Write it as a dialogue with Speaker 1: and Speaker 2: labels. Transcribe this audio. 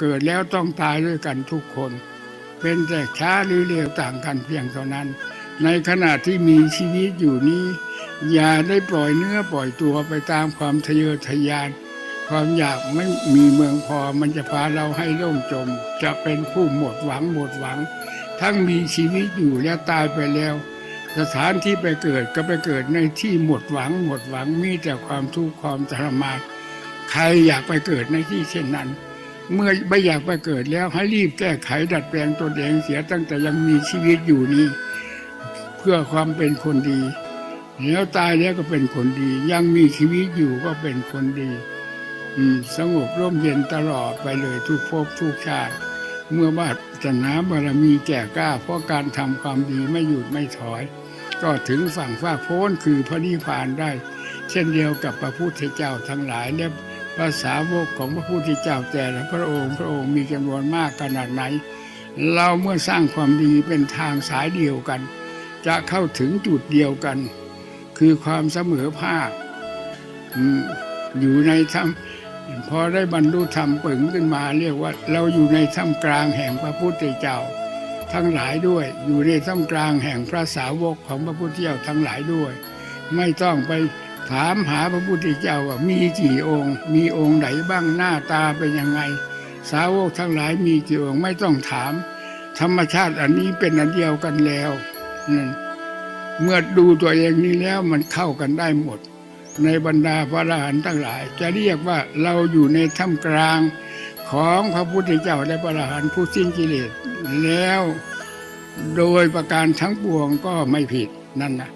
Speaker 1: เกิดแล้วต้องตายด้วยกันทุกคน เป็นแต่ช้าหรือเร็วต่างกันเพียงเท่านั้น ในขณะที่มีชีวิตอยู่นี้ อย่าได้ปล่อยเนื้อปล่อยตัวไปตามความทะเยอทะยาน ความอยากไม่มีเมืองพอมันจะพาเราให้ล่มจม จะเป็นผู้หมดหวังหมดหวัง ทั้งมีชีวิตอยู่แล้วตายไปแล้ว สถานที่ไปเกิดก็ไปเกิดในที่หมดหวัง หมดหวังมีแต่ความทุกข์ความทรมานใครอยากไปเกิดในที่เช่นนั้น เมื่อไม่อยากไปเกิดแล้วให้รีบแก้ไขดัดแปลงตนเองเสียตั้งแต่ยังมีชีวิตอยู่นี้ เพื่อความเป็นคนดีแล้วตายแล้วก็เป็นคนดี ยังมีชีวิตอยู่ก็เป็นคนดี อืมสงบร่มเย็นตลอดไปเลยทุกภพทุกชาติ เมื่อวาสนาบารมีแก่กล้า เพราะการทำความดีไม่หยุดไม่ถอย ก็ถึงฝั่งฟ้าโพ้นคือพระนิพพานได้ เช่นเดียวกับพระพุทธเจ้าทั้งหลายและ ภาษาวกของพระพุทธเจ้าแต่ละพระองค์พระองค์มีจำนวนมากขนาดไหน เราเมื่อสร้างความดีเป็นทางสายเดียวกัน จะเข้าถึงจุดเดียวกัน คือความเสมอภาคอยู่ในธรรมพอได้บรรลุธรรมปึงขึ้นมา เรียกว่าเราอยู่ในท่ามกลางแห่งพระพุทธเจ้า ทั้งหลายด้วย อยู่ในท่ามกลางแห่งพระสาวกของพระพุทธเจ้าทั้งหลายด้วย ไม่ต้องไป ถามหาพระพุทธเจ้าว่ามีกี่องค์ มีองค์ไหนบ้างหน้าตาเป็นยังไง สาวกทั้งหลายมีกี่องค์ไม่ต้องถาม ธรรมชาติอันนี้เป็นอันเดียวกันแล้วนั่นเมื่อดูตัวเองนี้แล้วมันเข้ากันได้หมด ในบรรดาพระอรหันต์ทั้งหลาย จะเรียกว่าเราอยู่ในท่ามกลางของพระพุทธเจ้าและพระอรหันต์ผู้สิ้นกิเลสแล้วโดยประการทั้งปวงก็ไม่ผิดนั่นนะ